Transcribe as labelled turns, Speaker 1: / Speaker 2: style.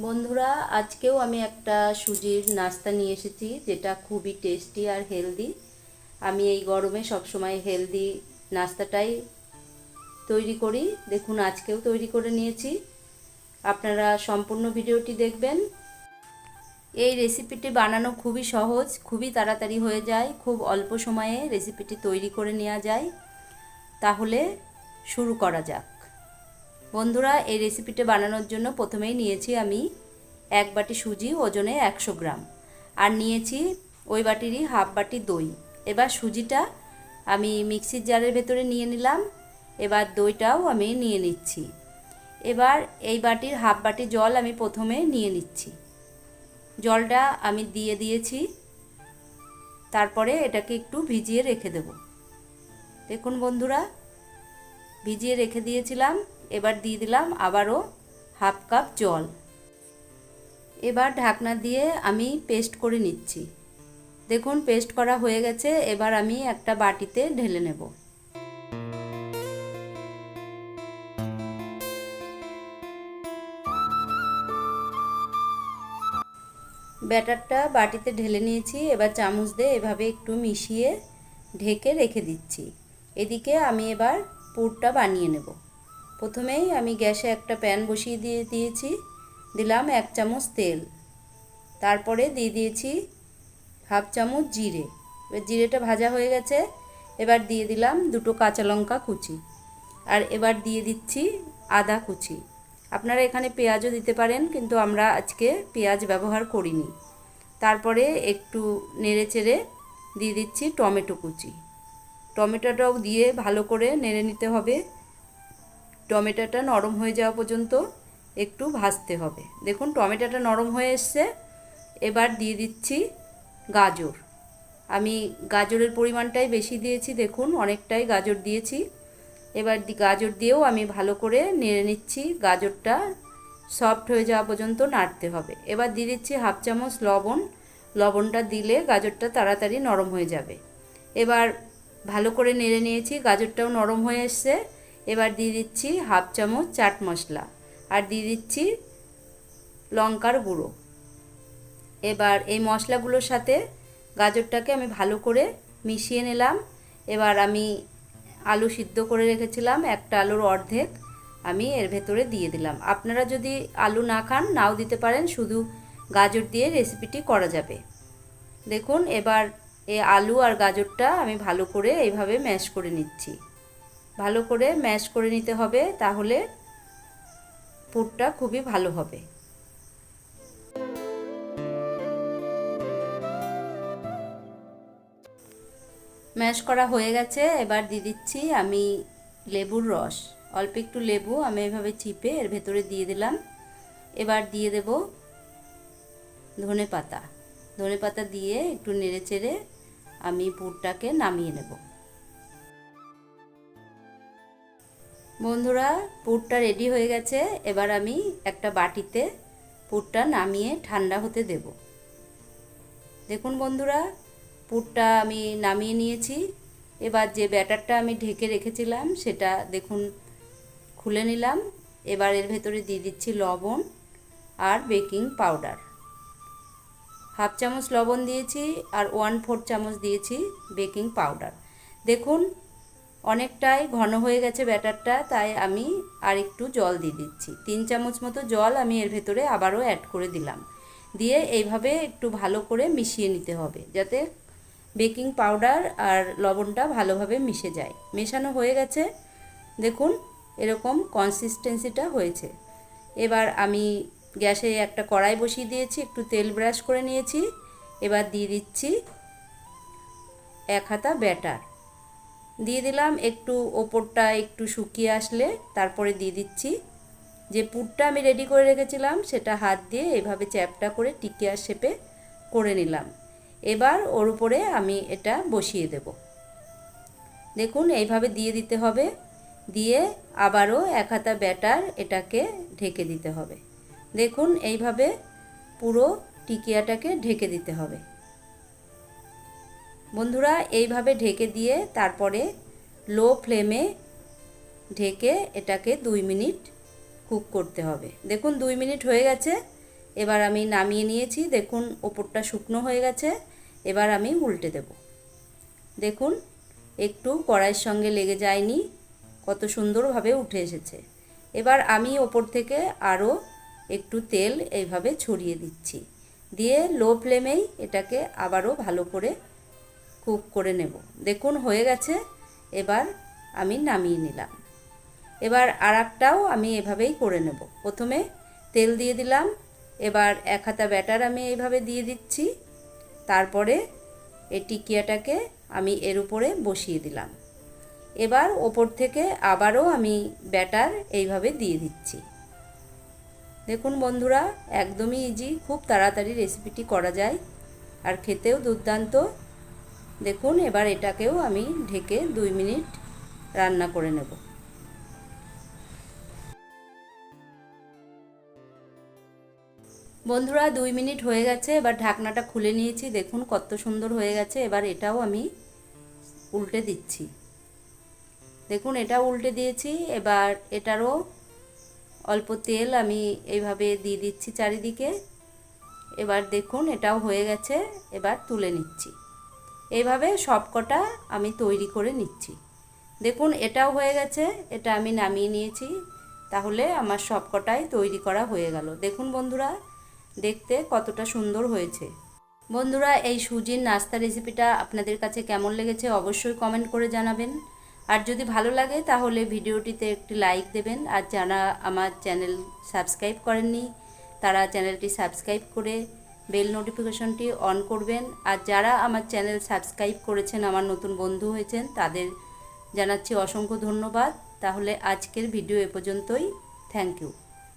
Speaker 1: বন্ধুরা, আজকেও আমি একটা সুজির নাস্তা নিয়ে এসেছি যেটা খুবই টেস্টি আর হেলদি আমি এই গরমে সবসময় হেলদি নাস্তাটাই তৈরি করি। দেখুন, আজকেও তৈরি করে নিয়েছি। আপনারা সম্পূর্ণ ভিডিওটি দেখবেন। এই রেসিপিটি বানানো খুবই সহজ, খুবই তাড়াতাড়ি হয়ে যায়, খুব অল্প সময়ে রেসিপিটি তৈরি করে নেওয়া যায়। তাহলে শুরু করা যাক। বন্ধুরা, এই রেসিপিটা বানানোর জন্য প্রথমেই নিয়েছি আমি এক বাটি সুজি, ওজনে একশো গ্রাম। আর নিয়েছি ওই বাটিরই হাফ বাটি দই। এবার সুজিটা আমি মিক্সির জারের ভেতরে নিয়ে নিলাম। এবার দইটাও আমি নিয়ে নিচ্ছি। এবার এই বাটির হাফ বাটি জল আমি প্রথমে নিয়ে নিচ্ছি। জলটা আমি দিয়ে দিয়েছি। তারপরে এটাকে একটু ভিজিয়ে রেখে দেব। দেখুন বন্ধুরা, ভিজিয়ে রেখে দিয়েছিলাম। এবার দিয়ে দিলাম আবারও হাফ কাপ জল। এবার ঢাকনা দিয়ে আমি পেস্ট করে নিচ্ছি। দেখুন, পেস্ট করা হয়ে গেছে, এবার আমি একটা বাটিতে ঢেলে নেব। ব্যাটারটা বাটিতে ঢেলে নিয়েছি, এবার চামচ দিয়ে এভাবে একটু মিশিয়ে ঢেকে রেখে দিচ্ছি। এদিকে আমি এবার পুরটা বানিয়ে নেব। প্রথমেই আমি গ্যাসে একটা প্যান বসিয়ে দিয়ে দিয়েছি, দিলাম এক চামচ তেল। তারপরে দিয়ে দিয়েছি হাফ চামচ জিরে। এবার জিরেটা ভাজা হয়ে গেছে, এবার দিয়ে দিলাম দুটো কাঁচা লঙ্কা কুচি। আর এবার দিয়ে দিচ্ছি আদা কুচি। আপনারা এখানে পেঁয়াজও দিতে পারেন, কিন্তু আমরা আজকে পেঁয়াজ ব্যবহার করিনি। তারপরে একটু নেড়ে চেড়ে দিয়ে দিচ্ছি টমেটো কুচি। টমেটোটাও দিয়ে ভালো করে নেড়ে নিতে হবে। টমেটোটা নরম হয়ে যাওয়া পর্যন্ত একটু ভাজতে হবে। দেখুন, টমেটোটা নরম হয়ে এসছে। এবার দিয়ে দিচ্ছি গাজর। আমি গাজরের পরিমাণটাই বেশি দিয়েছি, দেখুন, অনেকটাই গাজর দিয়েছি। এবার গাজর দিয়েও আমি ভালো করে নেড়ে নিচ্ছি। গাজরটা সফট হয়ে যাওয়া পর্যন্ত নাড়তে হবে। এবার দিয়ে দিচ্ছি হাফ চামচ লবণ। লবণটা দিলে গাজরটা তাড়াতাড়ি নরম হয়ে যাবে। এবার ভালো করে নেড়ে নিয়েছি। গাজরটাও নরম হয়ে এসছে। এবার দিয়ে দিচ্ছি হাফ চামচ চাট মশলা আর দিয়ে দিচ্ছি লঙ্কার গুঁড়ো। এবার এই মশলাগুলোর সাথে গাজরটাকে আমি ভালো করে মিশিয়ে নিলাম। এবার আমি আলু সিদ্ধ করে রেখেছিলাম, একটা আলুর অর্ধেক আমি এর ভেতরে দিয়ে দিলাম। আপনারা যদি আলু না খান, নাও দিতে পারেন, শুধু গাজর দিয়ে রেসিপিটি করা যাবে। দেখুন, এবার এই আলু আর গাজরটা আমি ভালো করে এইভাবে ম্যাশ করে নিচ্ছি। ভালো করে ম্যাশ করে নিতে হবে, তাহলে পুরটা খুবই ভালো হবে। ম্যাশ করা হয়ে গেছে, এবার দিয়ে দিচ্ছি আমি লেবুর রস। অল্প একটু লেবু, আমি এভাবে চিপে এর ভেতরে দিয়ে দিলাম। এবার দিয়ে দেব ধনে পাতা ধনে পাতা দিয়ে একটু নেড়ে চেড়ে আমি পুরটাকে নামিয়ে নেব। বন্ধুরা, পুরটা রেডি হয়ে গেছে। এবার আমি একটা বাটিতে পুরটা নামিয়ে ঠান্ডা হতে দেব। দেখুন বন্ধুরা, পুরটা আমি নামিয়ে নিয়েছি। এবার যে ব্যাটারটা আমি ঢেকে রেখেছিলাম, সেটা দেখুন খুলে নিলাম। এবার এর ভেতরে দিয়ে দিচ্ছি লবণ আর বেকিং পাউডার। হাফ চামচ লবণ দিয়েছি আর ওয়ান ফোর চামচ দিয়েছি বেকিং পাউডার। দেখুন অনেকটাই ঘন হয়ে গেছে ব্যাটারটা, তাই আমি আর একটু জল দিয়ে দিচ্ছি। তিন চামচ মতো জল আমি এর ভেতরে আবারও অ্যাড করে দিলাম। দিয়ে এইভাবে একটু ভালো করে মিশিয়ে নিতে হবে, যাতে বেকিং পাউডার আর লবণটা ভালোভাবে মিশে যায়। মেশানো হয়ে গেছে। দেখুন, এরকম কনসিস্টেন্সিটা হয়েছে। এবার আমি গ্যাসে একটা কড়াই বসিয়ে দিয়েছি, একটু তেল ব্রাশ করে নিয়েছি। এবার দিয়ে দিচ্ছি এক হাতা ব্যাটার। দিয়ে দিলাম, একটু ওপরটা একটু শুকিয়ে আসলে তারপরে দিয়ে দিচ্ছি। যে পুরটা আমি রেডি করে রেখেছিলাম, সেটা হাত দিয়ে এভাবে চ্যাপটা করে টিকিয়ার শেপে করে নিলাম। এবার ওর উপরে আমি এটা বসিয়ে দেব। দেখুন, এইভাবে দিয়ে দিতে হবে। দিয়ে আবারও এক হাতা ব্যাটার এটাকে ঢেকে দিতে হবে। দেখুন, এইভাবে পুরো টিকিয়াটাকে ঢেকে দিতে হবে। বন্ধুরা, এইভাবে ঢেকে দিয়ে তারপরে লো ফ্লেমে ঢেকে এটাকে দুই মিনিট কুক করতে হবে। দেখুন, দুই মিনিট হয়ে গেছে। এবার আমি নামিয়ে নিয়েছি। দেখুন, ওপরটা শুকনো হয়ে গেছে। এবার আমি উল্টে দেব। দেখুন, একটু কড়াইয়ের সঙ্গে লেগে যায়নি। কত সুন্দরভাবে উঠে এসেছে। এবার আমি ওপর থেকে আরও একটু তেল এইভাবে ছড়িয়ে দিচ্ছি। দিয়ে লো ফ্লেমেই এটাকে আবারও ভালো করে কুক করে নেব। দেখুন, হয়ে গেছে। এবার আমি নামিয়ে নিলাম। এবার আর আমি এভাবেই করে নেব। প্রথমে তেল দিয়ে দিলাম। এবার এক হাতা ব্যাটার আমি এইভাবে দিয়ে দিচ্ছি। তারপরে এই টিকিয়াটাকে আমি এর উপরে বসিয়ে দিলাম। এবার ওপর থেকে আবারও আমি ব্যাটার এইভাবে দিয়ে দিচ্ছি। দেখুন বন্ধুরা, একদমই ইজি খুব তাড়াতাড়ি রেসিপিটি করা যায়। আর খেতেও দুর্দান্ত। দেখুন, এবার এটাকেও আমি ঢেকে দুই মিনিট রান্না করে নেব। বন্ধুরা, দুই মিনিট হয়ে গেছে, এবার ঢাকনাটা খুলে নিয়েছি। দেখুন, কত সুন্দর হয়ে গেছে। এবার এটাও আমি উল্টে দিচ্ছি। দেখুন, এটা উল্টে দিয়েছি। এবার এটারও অল্প তেল আমি এইভাবে দিয়ে দিচ্ছি চারিদিকে। এবার দেখুন, এটাও হয়ে গেছে। এবার তুলে নিচ্ছি। এইভাবে সবকটা আমি তৈরি করে নিচ্ছি। দেখুন, এটাও হয়ে গেছে, এটা আমি নামিয়ে নিয়েছি, তাহলে আমার সবকটাই তৈরি করা হয়ে গেল। দেখুন বন্ধুরা, দেখতে কতটা সুন্দর হয়েছে। বন্ধুরা, এই সুজির নাস্তা রেসিপিটা আপনাদের কাছে কেমন লেগেছে অবশ্যই কমেন্ট করে জানাবেন। আর যদি ভালো লাগে, তাহলে ভিডিওটিতে একটি লাইক দেবেন। আর যারা আমার চ্যানেল সাবস্ক্রাইব করেননি, তারা চ্যানেলটি সাবস্ক্রাইব করে বেল নোটিফিকেশনটি অন করবেন। আর যারা আমার চ্যানেল সাবস্ক্রাইব করেছেন, আমার নতুন বন্ধু হয়েছেন, তাদের জানাচ্ছি অসংখ্য ধন্যবাদ। তাহলে আজকের ভিডিও এ পর্যন্তই। Thank you.